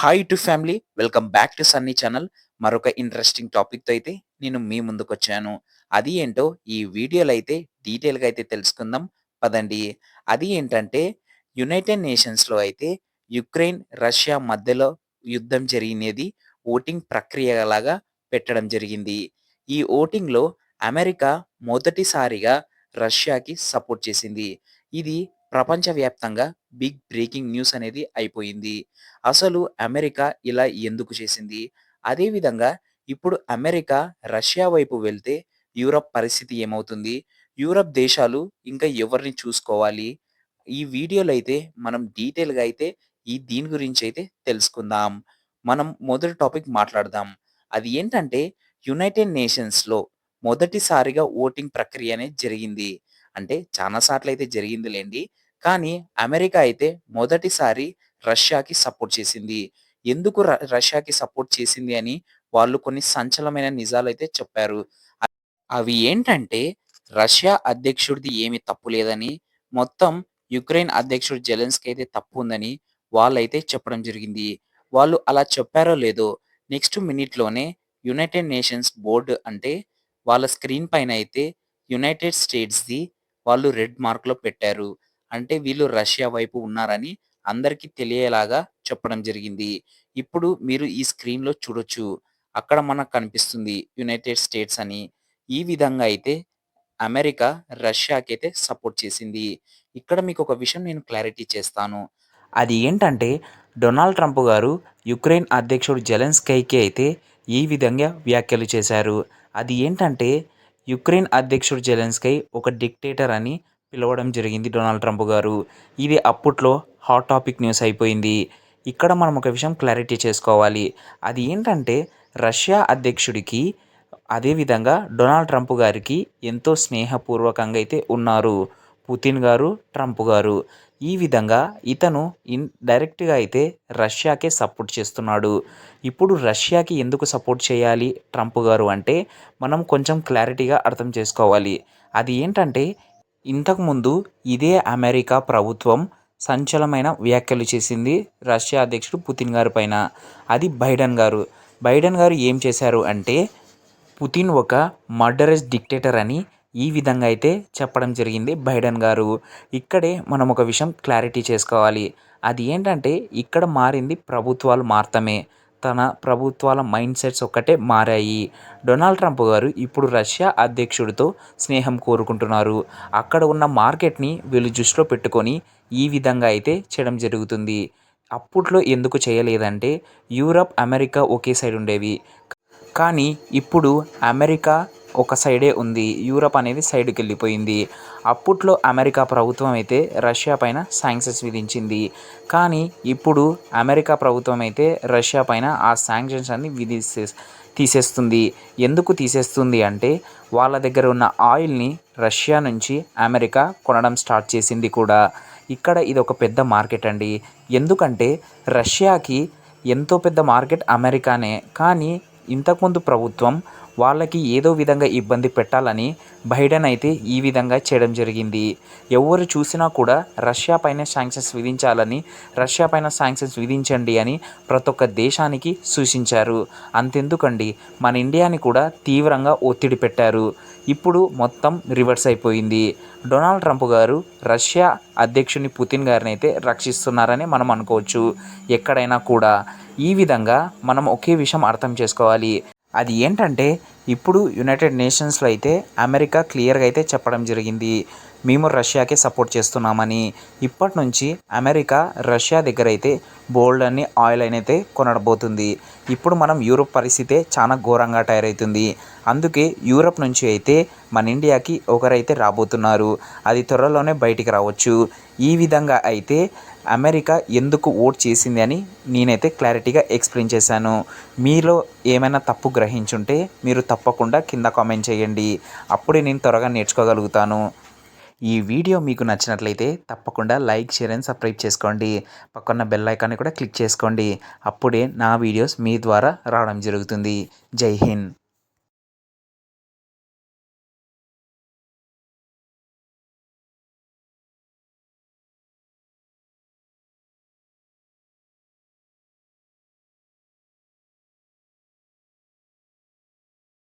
Hi to family welcome back to Sunny channel మరొక interesting టాపిక్తో అయితే నేను మీ ముందుకు వచ్చాను. అది ఏంటో ఈ వీడియోలో అయితే డీటెయిల్గా అయితే తెలుసుకుందాం. పదండి. అది ఏంటంటే యునైటెడ్ నేషన్స్లో అయితే యుక్రెయిన్ రష్యా మధ్యలో యుద్ధం జరిగినది. ఓటింగ్ ప్రక్రియలాగా పెట్టడం జరిగింది. ఈ ఓటింగ్లో అమెరికా మొదటిసారిగా రష్యాకి సపోర్ట్ చేసింది. ఇది ప్రపంచవ్యాప్తంగా బిగ్ బ్రేకింగ్ న్యూస్ అనేది అయిపోయింది. అసలు అమెరికా ఇలా ఎందుకు చేసింది? అదేవిధంగా ఇప్పుడు అమెరికా రష్యా వైపు వెళ్తే యూరప్ పరిస్థితి ఏమవుతుంది? యూరప్ దేశాలు ఇంకా ఎవరిని చూసుకోవాలి? ఈ వీడియోలో అయితే మనం డీటెయిల్గా అయితే ఈ దీని గురించి అయితే తెలుసుకుందాం. మనం మొదటి టాపిక్ మాట్లాడదాం. అది ఏంటంటే యునైటెడ్ నేషన్స్లో మొదటిసారిగా ఓటింగ్ ప్రక్రియ అనేది జరిగింది. అంటే చాలా సార్లు అయితే జరిగిందిలేండి. కానీ అమెరికా అయితే మొదటిసారి రష్యాకి సపోర్ట్ చేసింది. ఎందుకు ర రష్యాకి సపోర్ట్ చేసింది అని వాళ్ళు కొన్ని సంచలమైన నిజాలు అయితే చెప్పారు. అ అవి ఏంటంటే రష్యా అధ్యక్షుడిది ఏమి తప్పు లేదని మొత్తం యుక్రెయిన్ అధ్యక్షుడు జెలెన్స్కి అయితే తప్పు ఉందని వాళ్ళైతే చెప్పడం జరిగింది. వాళ్ళు అలా చెప్పారో లేదో నెక్స్ట్ మినిట్లోనే యునైటెడ్ నేషన్స్ బోర్డు అంటే వాళ్ళ స్క్రీన్ పైన అయితే యునైటెడ్ స్టేట్స్ది వాళ్ళు రెడ్ మార్క్లో పెట్టారు. అంటే వీళ్ళు రష్యా వైపు ఉన్నారని అందరికీ తెలియేలాగా చెప్పడం జరిగింది. ఇప్పుడు మీరు ఈ స్క్రీన్లో చూడొచ్చు. అక్కడ మనకు కనిపిస్తుంది యునైటెడ్ స్టేట్స్ అని. ఈ విధంగా అయితే అమెరికా రష్యాకి అయితే సపోర్ట్ చేసింది. ఇక్కడ మీకు ఒక విషయం నేను క్లారిటీ చేస్తాను. అది ఏంటంటే డొనాల్డ్ ట్రంప్ గారు యుక్రెయిన్ అధ్యక్షుడు జెలెన్స్కైకి అయితే ఈ విధంగా వ్యాఖ్యలు చేశారు. అది ఏంటంటే యుక్రెయిన్ అధ్యక్షుడు జెలెన్స్కై ఒక డిక్టేటర్ అని పిలవడం జరిగింది డొనాల్డ్ ట్రంప్ గారు. ఇది అప్పట్లో హాట్ టాపిక్ న్యూస్ అయిపోయింది. ఇక్కడ మనం ఒక విషయం క్లారిటీ చేసుకోవాలి. అది ఏంటంటే రష్యా అధ్యక్షుడికి అదేవిధంగా డొనాల్డ్ ట్రంప్ గారికి ఎంతో స్నేహపూర్వకంగా అయితే ఉన్నారు. పుతిన్ గారు ట్రంప్ గారు. ఈ విధంగా ఇతను ఇన్ డైరెక్ట్గా అయితే రష్యాకే సపోర్ట్ చేస్తున్నాడు. ఇప్పుడు రష్యాకి ఎందుకు సపోర్ట్ చేయాలి ట్రంప్ గారు అంటే మనం కొంచెం క్లారిటీగా అర్థం చేసుకోవాలి. అది ఏంటంటే ఇంతకుముందు ఇదే అమెరికా ప్రభుత్వం సంచలనమైన వ్యాఖ్యలు చేసింది రష్యా అధ్యక్షుడు పుతిన్ గారి పైన. అది బైడెన్ గారు. బైడెన్ గారు ఏం చేశారు అంటే పుతిన్ ఒక మర్డరస్ డిక్టేటర్ అని ఈ విధంగా అయితే చెప్పడం జరిగింది బైడెన్ గారు. ఇక్కడే మనం ఒక విషయం క్లారిటీ చేసుకోవాలి. అది ఏంటంటే ఇక్కడ మారింది ప్రభుత్వాలు మాత్రమే. తన ప్రభుత్వాల మైండ్ సెట్స్ ఒక్కటే మారాయి. డొనాల్డ్ ట్రంప్ గారు ఇప్పుడు రష్యా అధ్యక్షుడితో స్నేహం కోరుకుంటున్నారు. అక్కడ ఉన్న మార్కెట్ని వీళ్ళు దృష్టిలో పెట్టుకొని ఈ విధంగా అయితే చేయడం జరుగుతుంది. అప్పట్లో ఎందుకు చేయలేదంటే యూరప్ అమెరికా ఒకే సైడ్ ఉండేవి. కానీ ఇప్పుడు అమెరికా ఒక సైడే ఉంది. యూరప్ అనేది సైడ్కి వెళ్ళిపోయింది అప్పట్లో అమెరికా ప్రభుత్వం అయితే రష్యా పైన శాంక్షన్స్ విధించింది. కానీ ఇప్పుడు అమెరికా ప్రభుత్వం అయితే రష్యా పైన ఆ శాంక్షన్స్ అన్ని విధిస్తే తీసేస్తుంది. ఎందుకు తీసేస్తుంది అంటే వాళ్ళ దగ్గర ఉన్న ఆయిల్ని రష్యా నుంచి అమెరికా కొనడం స్టార్ట్ చేసింది కూడా. ఇక్కడ ఇది ఒక పెద్ద మార్కెట్ అండి. ఎందుకంటే రష్యాకి ఎంతో పెద్ద మార్కెట్ అమెరికానే. కానీ ఇంతకుముందు ప్రభుత్వం వాళ్ళకి ఏదో విధంగా ఇబ్బంది పెట్టాలని బైడెన్ అయితే ఈ విధంగా చేయడం జరిగింది. ఎవరు చూసినా కూడా రష్యా పైన శాంక్షన్స్ విధించాలని రష్యా పైన శాంక్షన్స్ విధించండి అని ప్రతి ఒక్క దేశానికి సూచించారు. అంతెందుకండి మన ఇండియాని కూడా తీవ్రంగా ఒత్తిడి పెట్టారు. ఇప్పుడు మొత్తం రివర్స్ అయిపోయింది. డొనాల్డ్ ట్రంప్ గారు రష్యా అధ్యక్షుని పుతిన్ గారిని అయితే రక్షిస్తున్నారని మనం అనుకోవచ్చు. ఎక్కడైనా కూడా ఈ విధంగా మనం ఒకే విషయం అర్థం చేసుకోవాలి. అది ఏంటంటే ఇప్పుడు యునైటెడ్ నేషన్స్లో అయితే అమెరికా క్లియర్గా అయితే చెప్పడం జరిగింది. మేము రష్యాకే సపోర్ట్ చేస్తున్నామని. ఇప్పటి నుంచి అమెరికా రష్యా దగ్గర అయితే బోల్డ్ అని ఆయిల్ అయితే కొనడబోతుంది. ఇప్పుడు మనం యూరోప్ పరిస్థితే చాలా ఘోరంగా తయారవుతుంది అందుకే యూరప్ నుంచి అయితే మన ఇండియాకి ఒకరైతే రాబోతున్నారు. అది త్వరలోనే బయటికి రావచ్చు. ఈ విధంగా అయితే అమెరికా ఎందుకు ఓట్ చేసింది అని నేనైతే క్లారిటీగా ఎక్స్ప్లెయిన్ చేశాను. మీలో ఏమైనా తప్పు గ్రహించుంటే మీరు తప్పకుండా కింద కామెంట్ చేయండి. అప్పుడే నేను త్వరగా నేర్చుకోగలుగుతాను. ఈ వీడియో మీకు నచ్చినట్లయితే తప్పకుండా లైక్ షేర్ అండ్ సబ్స్క్రైబ్ చేసుకోండి. పక్కన్న బెల్ ఐకాన్ని కూడా క్లిక్ చేసుకోండి. అప్పుడే నా వీడియోస్ మీ ద్వారా రావడం జరుగుతుంది. జై హింద్.